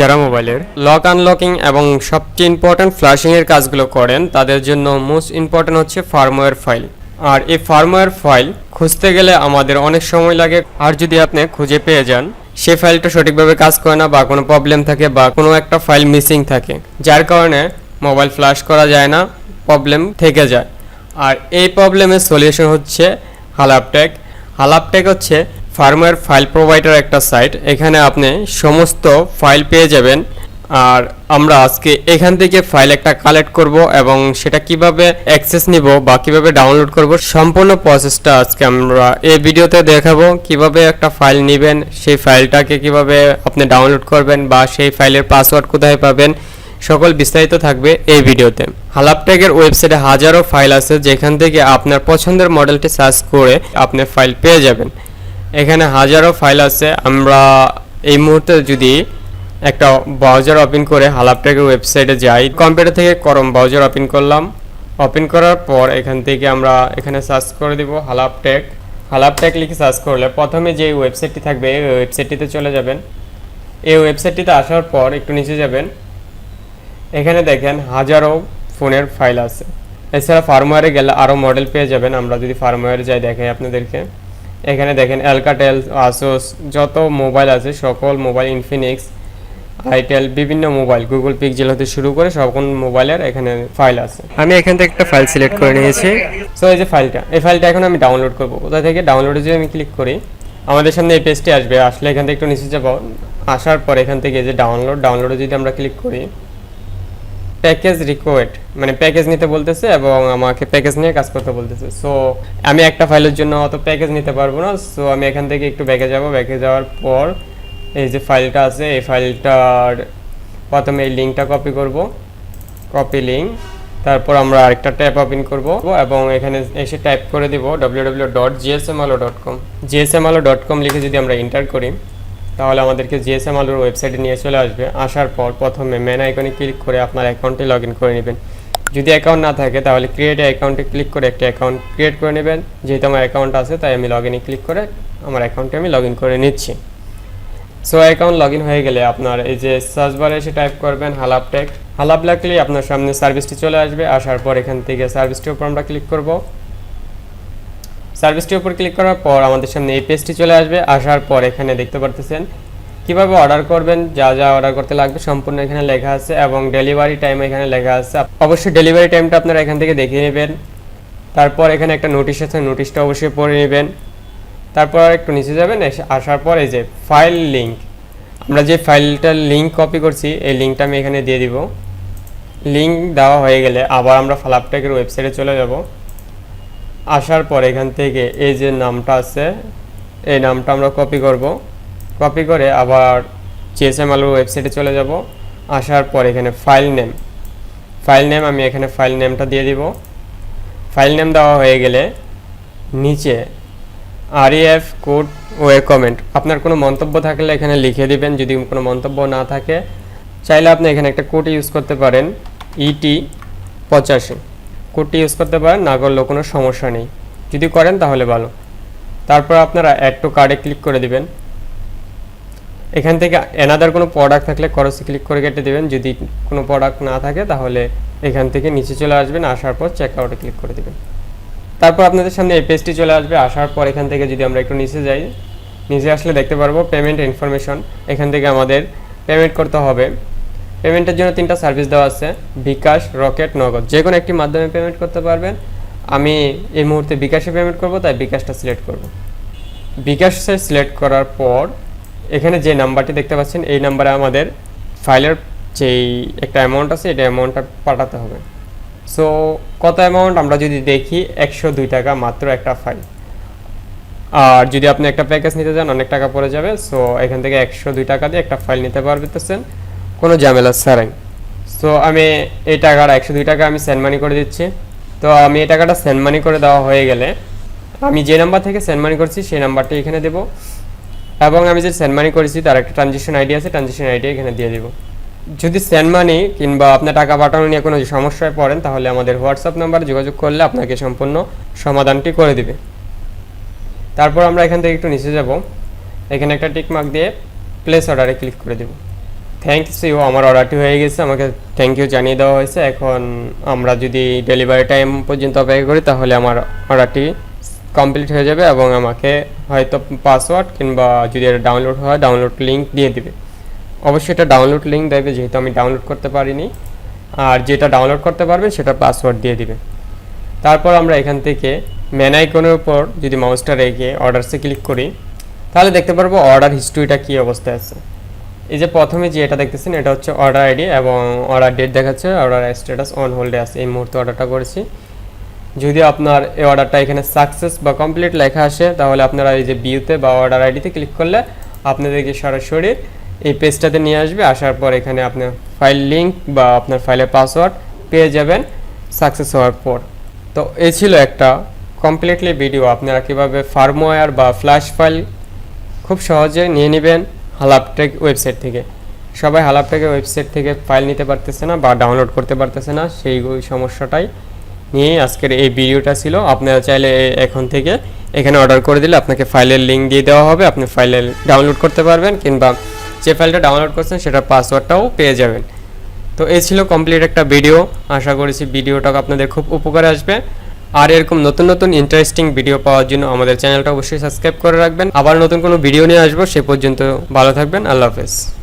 যারা মোবাইলের lock unlocking এবং সবচেয়ে ইম্পর্ট্যান্ট ফ্ল্যাশিং এর কাজগুলো করেন, তাদের জন্য মোস্ট ইম্পর্ট্যান্ট হচ্ছে ফার্মওয়্যার ফাইল আর এই ফার্মওয়্যার ফাইল খুঁজতে গেলে আমাদের অনেক সময় লাগে। আর যদি আপনি খুঁজে পেয়ে যান সেই ফাইলটা সঠিকভাবে কাজ করে না বা কোনো প্রবলেম থাকে বা কোনো একটা ফাইল মিসিং থাকে, যার কারণে মোবাইল ফ্ল্যাশ করা যায় না প্রবলেম থেকে যায়। আর এই প্রবলেমের সলিউশন হচ্ছে হালাপটেক। হালাপটেক হচ্ছে ফার্মওয়্যার ফাইল প্রোভাইডার একটা সাইট। এখানে আপনি সমস্ত ফাইল পেয়ে যাবেন। আর আমরা আজকে এখান থেকে ফাইল একটা কালেক্ট করব এবং সেটা কীভাবে অ্যাক্সেস নিব বা কীভাবে ডাউনলোড করব সম্পূর্ণ প্রসেসটা আজকে আমরা এই ভিডিওতে দেখাবো। কীভাবে একটা ফাইল নেবেন, সেই ফাইলটাকে কীভাবে আপনি ডাউনলোড করবেন বা সেই ফাইলের পাসওয়ার্ড কোথায় পাবেন, সকল বিস্তারিত থাকবে এই ভিডিওতে। হালাপটেকের ওয়েবসাইটে হাজারো ফাইল আছে, যেখান থেকে আপনার পছন্দের মডেলটি সার্চ করে আপনি ফাইল পেয়ে যাবেন। এখানে হাজারো ফাইল আছে। আমরা এই মুহূর্তে যদি একটা ব্রাউজার ওপেন করে হালাপটেকের ওয়েবসাইটে যাই কম্পিউটার থেকে করম ব্রাউজার ওপেন করলাম। ওপেন করার পর এখান থেকে আমরা এখানে সার্চ করে দিব হালাপটেক। হালাপটেক লিখে সার্চ করলে প্রথমে যে ওয়েবসাইটটি থাকবে, এই ওয়েবসাইটটিতে চলে যাবেন। এই ওয়েবসাইটটিতে আসার পর একটু নিচে যাবেন। এখানে দেখেন হাজারো ফোনের ফাইল আছে। এছাড়া ফার্মওয়্যারে গেলে আরও মডেল পেয়ে যাবেন। আমরা যদি ফার্মওয়্যারে যাই দেখাই আপনাদেরকে। এখানে দেখেন অ্যালকাটেল আসোস যত মোবাইল আছে সকল মোবাইল ইনফিনিক্স আইটেল বিভিন্ন মোবাইল গুগল পিক্সেল হতে শুরু করে সকল মোবাইলের এখানে ফাইল আছে। আমি এখান থেকে একটা ফাইল সিলেক্ট করে নিয়েছি। সো এই যে ফাইলটা এই ফাইলটা এখন আমি ডাউনলোড করব। কোথা থেকে? ডাউনলোডে যদি আমি ক্লিক করি আমাদের সামনে এই পেজটি আসবে। আসলে এখান থেকে একটু নিচে যাব। আসার পর এখান থেকে যে ডাউনলোড ডাউনলোডে যদি আমরা ক্লিক করি প্যাকেজ রিকোয়েড মানে প্যাকেজ নিতে বলতেছে এবং আমাকে প্যাকেজ নিয়ে কাজ করতে বলতেছে। সো আমি একটা ফাইলের জন্য অত প্যাকেজ নিতে পারব না। সো আমি এখান থেকে একটু ব্যাকে যাব। ব্যাকে যাওয়ার পর এই যে ফাইলটা আছে, এই ফাইলটার প্রথমে এই লিঙ্কটা কপি করব। কপি লিঙ্ক তারপর আমরা আরেকটা ট্যাব ওপেন করব এবং এখানে এসে টাইপ করে দিব www.gsmalo.com ডট কম জিএসএমআলো ডট কম লিখে যদি আমরা এন্টার করি তাহলে আমাদেরকে জিএসএম আলোর ওয়েবসাইটে নিয়ে চলে আসবে। আসার পর প্রথমে মেন আইকনে ক্লিক করে আপনার অ্যাকাউন্টে লগ করে নেবেন। যদি অ্যাকাউন্ট না থাকে, তাহলে ক্রিয়েট অ্যাকাউন্টে ক্লিক করে একটা অ্যাকাউন্ট ক্রিয়েট করে নেবেন। যেহেতু আমার অ্যাকাউন্ট আছে, তাই আমি লগ ক্লিক করে আমার অ্যাকাউন্টে আমি লগ করে নিচ্ছি। সো অ্যাকাউন্ট লগ হয়ে গেলে আপনার এই যে সার্চ বারে এসে টাইপ করবেন হালাপটেক হালাপ লাগলেই আপনার সামনে সার্ভিসটি চলে আসবে। আসার পর এখান থেকে সার্ভিসটির উপর আমরা ক্লিক করব। সার্ভিসটির উপর ক্লিক করার পর আমাদের সামনে এই পেজটি চলে আসবে। আসার পর এখানে দেখতে পারতেছেন কীভাবে অর্ডার করবেন, যা যা অর্ডার করতে লাগবে সম্পূর্ণ এখানে লেখা আছে এবং ডেলিভারি টাইম এখানে লেখা আছে। অবশ্যই ডেলিভারি টাইমটা আপনারা এখান থেকে দেখে নেবেন। তারপর এখানে একটা নোটিশ আছে, নোটিশটা অবশ্যই পড়ে নেবেন। তারপর একটু নিচে যাবেন আসার পর এই যে ফাইল লিঙ্ক আমরা যে ফাইলটার লিঙ্ক কপি করছি, এই লিঙ্কটা আমি এখানে দিয়ে দিব। লিঙ্ক দেওয়া হয়ে গেলে আবার আমরা ফালাপটেকের ওয়েবসাইটে চলে যাব। আসার পর এখান থেকে এই যে নামটা আছে, এই নামটা আমরা কপি করব। কপি করে আবার জিএসএম আলুর ওয়েবসাইটে চলে যাব। আসার পর এখানে ফাইল নেম ফাইল নেম আমি এখানে ফাইল নেমটা দিয়ে দিব। ফাইল নেম দেওয়া হয়ে গেলে নিচে আর আরইএফ কোড ও এ কমেন্ট আপনার কোনো মন্তব্য থাকলে এখানে লিখে দিবেন। যদি কোনো মন্তব্য না থাকে, চাইলে আপনি এখানে একটা কোড ইউজ করতে পারেন। ইটি পঁচাশি। কোডটি ইউজ করতে পারেন, না করলেও কোনো সমস্যা নেই। যদি করেন তাহলে ভালো। তারপর আপনারা অ্যাড টু কার্ডে ক্লিক করে দিবেন। এখান থেকে এনাদার কোনো প্রোডাক্ট থাকলে করসে ক্লিক করে কেটে দেবেন। যদি কোনো প্রোডাক্ট না থাকে, তাহলে এখান থেকে নিচে চলে আসবেন, আসার পর চেক আউটে ক্লিক করে দেবেন। তারপর আপনাদের সামনে এই পেজটি চলে আসবে। আসার পর এখান থেকে যদি আমরা একটু নিচে যাই, নিচে আসলে দেখতে পারব পেমেন্ট ইনফরমেশন এখান থেকে আমাদের পেমেন্ট করতে হবে। পেমেন্টের জন্য তিনটা সার্ভিস দেওয়া আছে, বিকাশ, রকেট, নগদ। যে কোনো একটি মাধ্যমে পেমেন্ট করতে পারবেন। আমি এই মুহূর্তে বিকাশে পেমেন্ট করব, তাই বিকাশটা সিলেক্ট করব। বিকাশে সিলেক্ট করার পর, এখানে যে নাম্বারটি দেখতে পাচ্ছেন, এই নাম্বারে আমাদের ফাইলের যেই একটা অ্যামাউন্ট আছে, এটা অ্যামাউন্টটা পাঠাতে হবে। সো কত অ্যামাউন্ট আমরা যদি দেখি, একশো দুই টাকা মাত্র একটা ফাইল আর যদি আপনি একটা প্যাকেজ নিতে চান, অনেক টাকা পড়ে যাবে। সো এখান থেকে একশো দুই টাকা দিয়ে একটা ফাইল নিতে পারবেন কোনো ঝামেলা ছাড়াই সো আমি এই টাকাটা, একশো দুই টাকা আমি সেন্ড মানি করে দিচ্ছি। তো আমি এই টাকাটা সেন্ড মানি করে দেওয়া হয়ে গেলে, আমি যে নাম্বার থেকে সেন্ড মানি করছি, সেই নাম্বারটি এখানে দেবো। এবং আমি যে সেন্ড মানি করেছি, তার একটা ট্রানজেকশন আইডি আছে ট্রানজেকশন আইডি এখানে দিয়ে দেবো। যদি সেন্ড মানি কিংবা আপনার টাকা পাঠানো নিয়ে কোনো সমস্যায় পড়েন, তাহলে আমাদের হোয়াটসঅ্যাপ নাম্বারে যোগাযোগ করলে আপনাকে সম্পূর্ণ সমাধানটি করে দিবে। তারপর আমরা এখান থেকে একটু নিচে যাব। এখানে একটা টিক মার্ক দিয়ে প্লেস অর্ডারে ক্লিক করে দেব। থ্যাংকস ইউ আমার অর্ডারটি হয়ে গেছে। আমাকে থ্যাংক ইউ জানিয়ে দেওয়া হয়েছে। এখন আমরা যদি ডেলিভারি টাইম পর্যন্ত অপেক্ষা করি, তাহলে আমার অর্ডারটি কমপ্লিট হয়ে যাবে এবং আমাকে হয়তো পাসওয়ার্ড কিংবা যদি এটা ডাউনলোড হয় ডাউনলোড লিঙ্ক দিয়ে দিবে। অবশ্যই এটা ডাউনলোড লিঙ্ক দেবে, যেহেতু আমি ডাউনলোড করতে পারিনি। আর যেটা ডাউনলোড করতে পারবে সেটা পাসওয়ার্ড দিয়ে দিবে। তারপর আমরা এখান থেকে মেন আইকনের উপর যদি মাউসটা রেখে অর্ডারসে ক্লিক করি, তাহলে দেখতে পারব অর্ডার হিস্ট্রিটা কী অবস্থায় আছে। এই যে প্রথমে যে এটা দেখতেছেন, এটা হচ্ছে অর্ডার আইডি এবং অর্ডার ডেট দেখাচ্ছে অর্ডার স্ট্যাটাস অন হোল্ডে আছে। এই মুহূর্তে অর্ডারটা করেছি। যদি আপনার এই অর্ডারটা এখানে সাকসেস বা কমপ্লিট লেখা আসে, তাহলে আপনারা এই যে বিউতে বা অর্ডার আইডিতে ক্লিক করলে আপনাদেরকে সরাসরি এই পেজটাতে নিয়ে আসবে। আসার পর এখানে আপনার ফাইল লিঙ্ক বা আপনার ফাইলের পাসওয়ার্ড পেয়ে যাবেন সাকসেস হওয়ার পর। তো এই ছিল একটা কমপ্লিটলি ভিডিও আপনারা কীভাবে ফার্মওয়্যার বা ফ্ল্যাশ ফাইল খুব সহজে নিয়ে নেবেন। হালাপটেক ওয়েবসাইট থেকে। সবাই হালাপটেকের ওয়েবসাইট থেকে ফাইল নিতে পারতেছে না বা ডাউনলোড করতে পারতেছে না, সেই সমস্যাটাই নিয়েই আজকের এই ভিডিওটা ছিল। আপনারা চাইলে এ- এখন থেকে এখানে অর্ডার করে দিলে আপনাকে ফাইলের লিঙ্ক দিয়ে দেওয়া হবে, আপনি ফাইলের ডাউনলোড করতে পারবেন কিংবা যে ফাইলটা ডাউনলোড করছেন সেটার পাসওয়ার্ডটাও পেয়ে যাবেন। তো এই ছিল কমপ্লিট একটা ভিডিও। আশা করেছি ভিডিওটা আপনাদের খুব উপকারে আসবে। আর এরকম নতুন নতুন ইন্টারেস্টিং ভিডিও পাওয়ার জন্য আমাদের চ্যানেলটা অবশ্যই সাবস্ক্রাইব করে রাখবেন। আবার নতুন কোনো ভিডিও নিয়ে আসব, সে পর্যন্ত ভালো থাকবেন। আল্লাহ হাফেজ।